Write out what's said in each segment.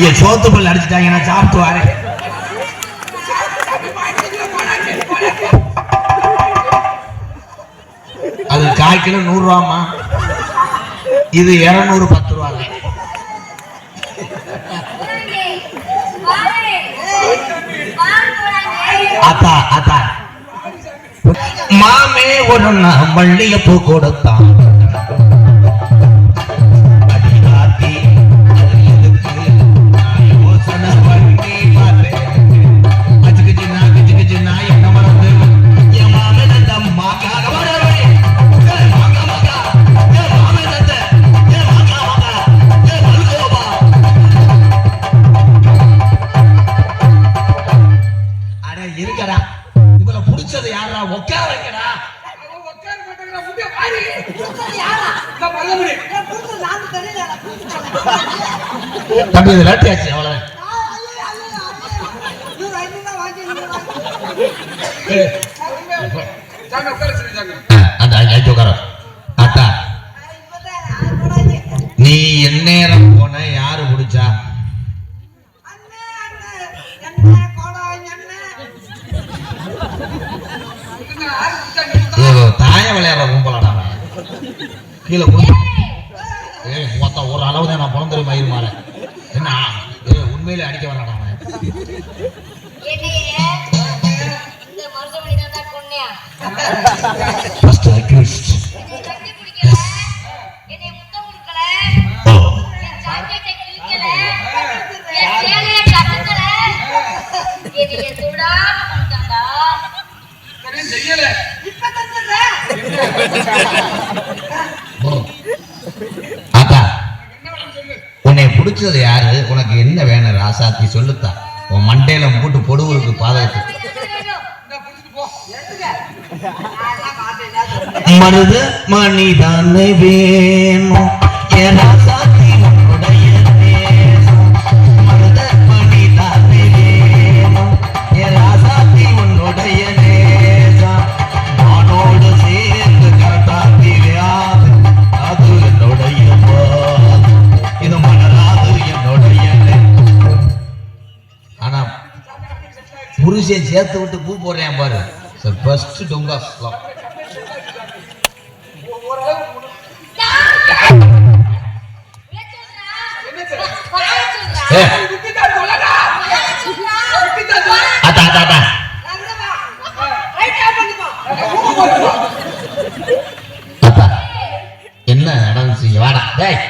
ஐயா சோத்து பல் அடிச்சுட்டாங்க நான் சாப்பிட்டு வரேன். அது கால் கிலோ நூறு ரூபாமா இது இருநூறு பத்து ரூபாங்க அத்தா அத்தா. மாமே ஒரு நாள் மல்லிகைப்பூ கொடுத்தான் புடிச்சது யாரா உட்கார வைக்கடா தம்பி இது லாட்டியாச்சு அவ்வளவு அந்த அஞ்சு உட்கார. அத்தா நீ எந்நேரம் கீழே குண்டு ஏய் மொத்த ஒரு அளவு தான் நான் பிறந்தது மயிர் மாற என்ன? ஏய் உண்மையிலே அடிக்க அவன்? ஃபர்ஸ்ட் அக்யூஸ்ட் ஓ அத்தா உன்னை பிடிச்சது யாரு? உனக்கு என்ன வேணும் ராசாத்தி சொல்லுத்தா. உன் மண்டையில போட்டு பொடுவுக்கு பாதகத்துக்கு. மனித மணிதானே வேணும். ஊசியை சேர்த்து விட்டு பூ போடுறேன் பாரு. ஃபர்ஸ்ட் டொங்கா ஸ்லாம் என்ன நடந்துச்சு வாடா டேய்.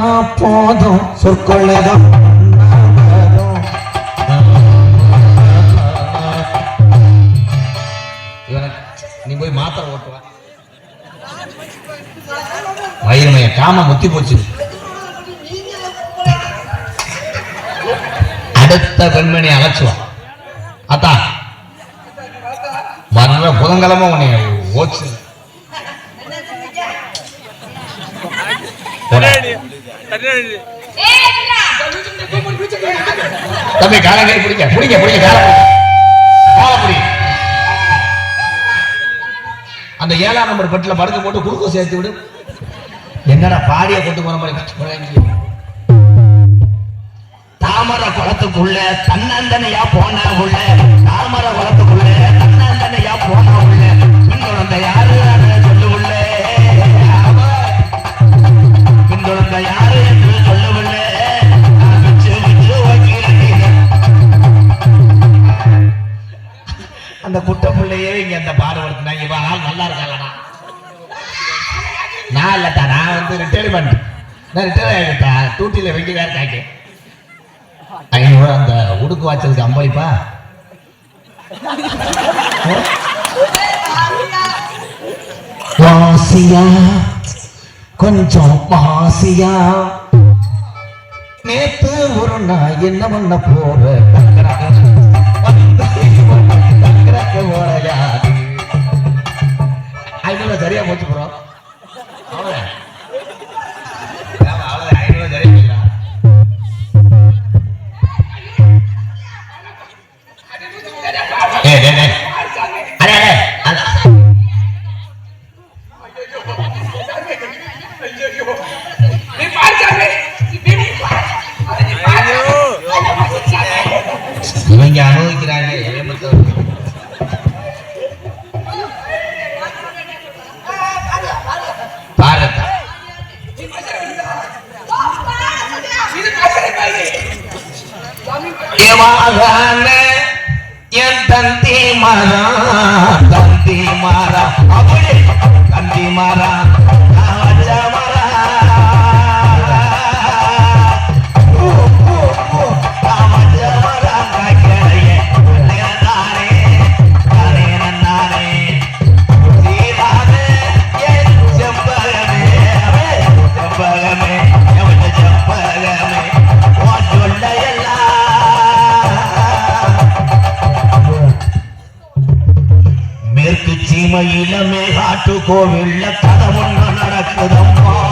தொட்டா போதும் சொற்கொள்ளதான் நீ போய் மாத்திரை ஓட்டுவ? வயிறுமைய காம முத்தி போச்சு. அடுத்த பெண்மணி அழைச்சுவா. அத்தா வர்ற புதன்கிழமை உன்னை ஓச்சு. தம்பி காலம் பிடிக்க பிடிக்க பிடிக்க அந்த ஏழாம் நம்பர் பெட்டில படுக்க போட்டு குறுக்கு சேர்த்து விடு. என்னடா பாடிய கொண்டு போற மாதிரி கஷ்டப்படுறாங்க தாமரை குளத்துக்குள்ள தன்னந்தனையா போனா உள்ள. தாமரை குளத்துக்குள்ள தன்னந்தனையா போனா உள்ள. பின்தொடர்ந்த யாரு? நீங்க அந்த பாடுபடுத்தினா இவன் ஆள் நல்லா இருக்காங்கடா நான் இல்லட்டா நான் வந்து ரிட்டையர்மெண்ட் நான் ரிட்டையர் ஆகிட்டா டூட்டியில் வெங்கி வேற காய்க்கு. ஐநூறு அந்த உடுக்கு வாய்ச்சலுக்கு அம்பளிப்பா. வாசியா கொஞ்சம் வாசியா நேத்து ஒரு நாய் என்ன பண்ண போற? அதுக்குள்ள சரியா போச்சு போறோம் அவ்வளோ மாறா தந்தி மாறா அவளே தந்தி மாறா மேற்கு சீமையில மேகாட்டு கோவில்ல கதை ஒண்ணு நடக்குதம்மா.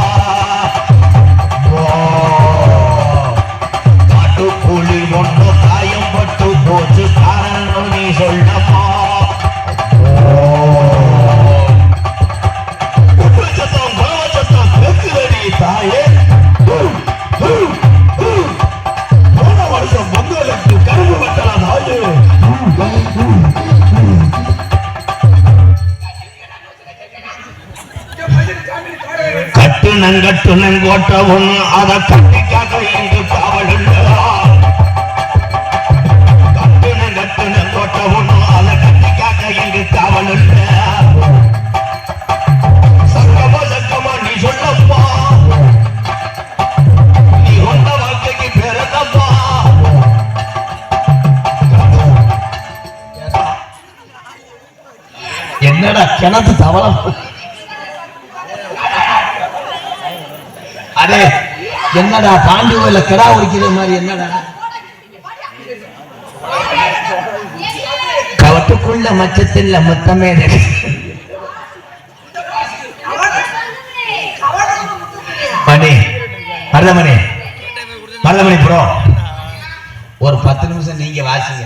துணங்கோட்டவன் அதை அத கட்டிக்காக இங்கு காவல் கட்டுனங்கட்டுனங்கோட்ட ஒண்ணு அத கட்டிக்காக இங்கு காவல் சக்கமா சக்கமா நீ சொல்லப்பா. நீ கொண்ட வாழ்க்கைக்கு பிறந்தப்பா என்னடா கிணத்து தவளம். என்னடா பாண்டி கோயில கிடா உரிக்கிற மாதிரி என்னடா? கவட்டுக்குள்ள மச்சத்தில் மொத்தமே. மணி பரதமணி பரதமணி ப்ரோ ஒரு பத்து நிமிஷம் நீங்க வாசிங்க.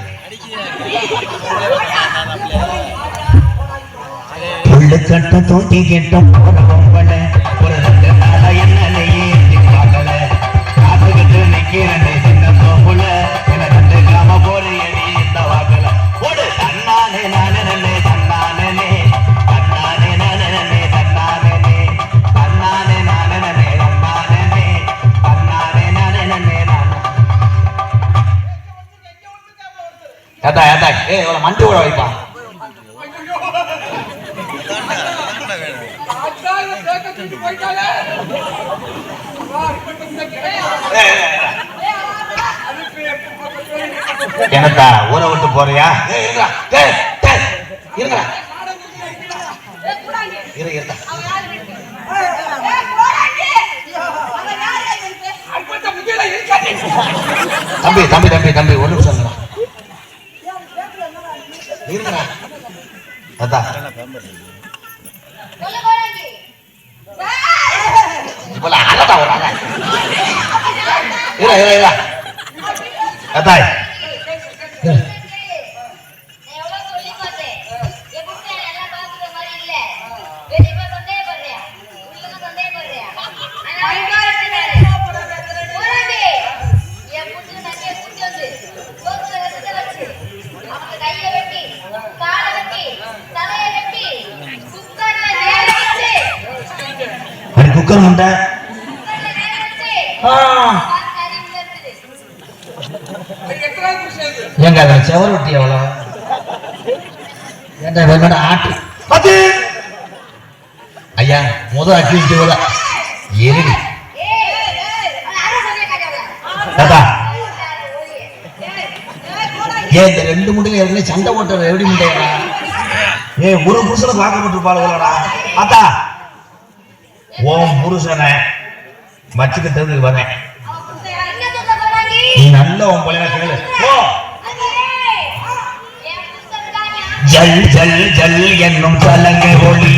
புல்லு கட்ட தூக்கி கிட்ட ஏதா ஏதா ஏ இவ்வளோ மண்டி ஓட வைப்பா. என்னத்தா ஊரை விட்டு போறியா? இருங்கடா. இரு, இருடா. தம்பி தம்பி தம்பி தம்பி ஒரு நிமிஷம் இருங்கடா. இருங்கடா. அத்தா இப்பல அழகா ஒரு அழகா குக்கர் முண்டை ஆ. ஏங்க அதுல செவரொட்டி எவ்வளோ ஏண்டா வேணாடா ஆட்டு? அது ஐயா முத அட்லீஸ்ட் இவ்வளோ எருடி தாத்தா. ஏன் இந்த ரெண்டு முட்டையில ஏற்கனவே சண்டை போட்ட எப்படி முட்டையா? ஏ ஒரு புருஷனை பார்க்கப்பட்டிருப்பாளுங்களா அத்தா உன் புருஷனை வச்சுக்கிட்டதுக்கு வரேன் நீ நல்ல உன் பழைய கேளு. ஓ ஜல் ஜல் ஜல் என்னும் சலங்கை ஒளி.